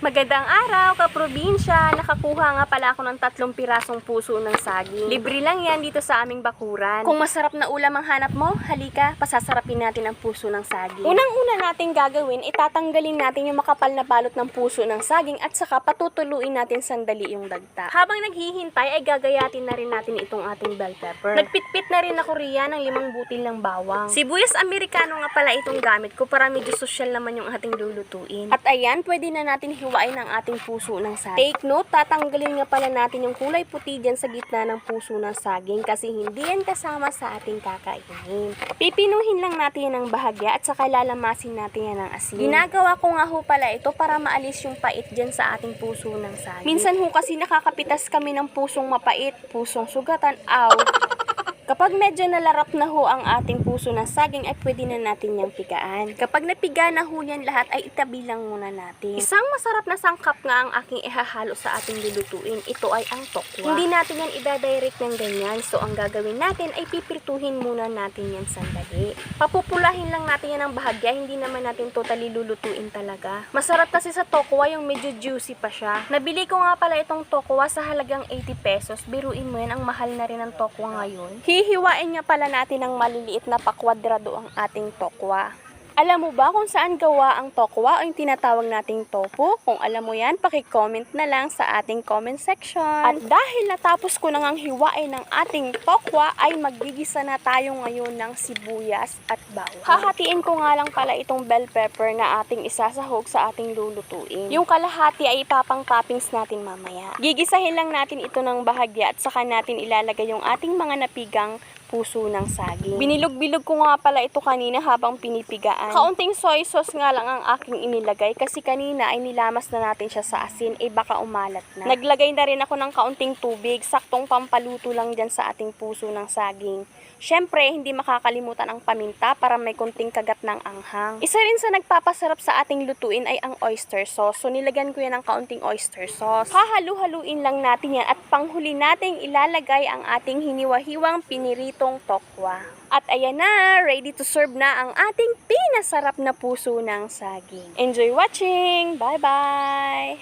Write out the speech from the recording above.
Magandang araw, kaprobinsya! Nakakuha nga pala ako ng tatlong pirasong puso ng saging. Libre lang yan dito sa aming bakuran. Kung masarap na ulam ang hanap mo, halika, pasasarapin natin ang puso ng saging. Unang-una natin gagawin, itatanggalin natin yung makapal na balot ng puso ng saging at saka patutuluin natin sandali yung dagta. Habang naghihintay, ay gagayatin na rin natin itong ating bell pepper. Nagpitpit na rin ako riyan ng limang butil ng bawang. Sibuyas Amerikano nga pala itong gamit ko para medyo social naman yung ating lulutuin. At ayan, pwede na natin hiwain ang ating puso ng saging. Take note, tatanggalin nga pala natin yung kulay puti dyan sa gitna ng puso ng saging kasi hindi yan kasama sa ating kakainin. Pipinuhin lang natin yan ng bahagya at saka lalamasin natin yan ng asin. Ginagawa ko nga ho pala ito para maalis yung pait dyan sa ating puso ng saging. Minsan ho kasi nakakapitas kami ng pusong mapait, pusong sugatan, aw, Kapag medyo nalarap na ho ang ating puso ng saging ay pwede na natin niyang pigaan. Kapag napiga na ho yan lahat ay itabi lang muna natin. Isang masarap na sangkap nga ang aking ihahalo sa ating lulutuin. Ito ay ang tokwa. Hindi natin yan idadirect ng ganyan. So ang gagawin natin ay pipirtuhin muna natin yan sandali. Papupulahin lang natin yan ng bahagya. Hindi naman natin totally lulutuin talaga. Masarap kasi sa tokwa yung medyo juicy pa siya. Nabili ko nga pala itong tokwa sa halagang 80 pesos. Biruin mo yan, ang mahal na rin ng tokwa ngayon. Hihiwain nga pala natin ng maliliit na pakwadrado ang ating tokwa. Alam mo ba kung saan gawa ang tokwa o yung tinatawag nating tofu? Kung alam mo yan, pakicomment na lang sa ating comment section. At dahil natapos ko nang ang hiwain ng ating tokwa, ay magigisa na tayo ngayon ng sibuyas at bawang. Hahatiin ko nga lang pala itong bell pepper na ating isasahog sa ating lulutuin. Yung kalahati ay ipapang toppings natin mamaya. Gigisahin lang natin ito ng bahagya at saka natin ilalagay yung ating mga napigang puso ng saging. Binilog-bilog ko nga pala ito kanina habang pinipigaan. Kaunting soy sauce nga lang ang aking inilagay kasi kanina ay nilamas na natin siya sa asin, eh baka umalat na. Naglagay na rin ako ng kaunting tubig, saktong pampaluto lang dyan sa ating puso ng saging. Siyempre, hindi makakalimutan ang paminta para may kunting kagat ng anghang. Isa rin sa nagpapasarap sa ating lutuin ay ang oyster sauce. So, nilagyan ko yan ng kaunting oyster sauce. Hahalu-haluin lang natin yan at panghuli nating ilalagay ang ating hiniwa-hiwang piniritong tokwa. At ayan na, ready to serve na ang ating pinasarap na puso ng saging. Enjoy watching! Bye-bye!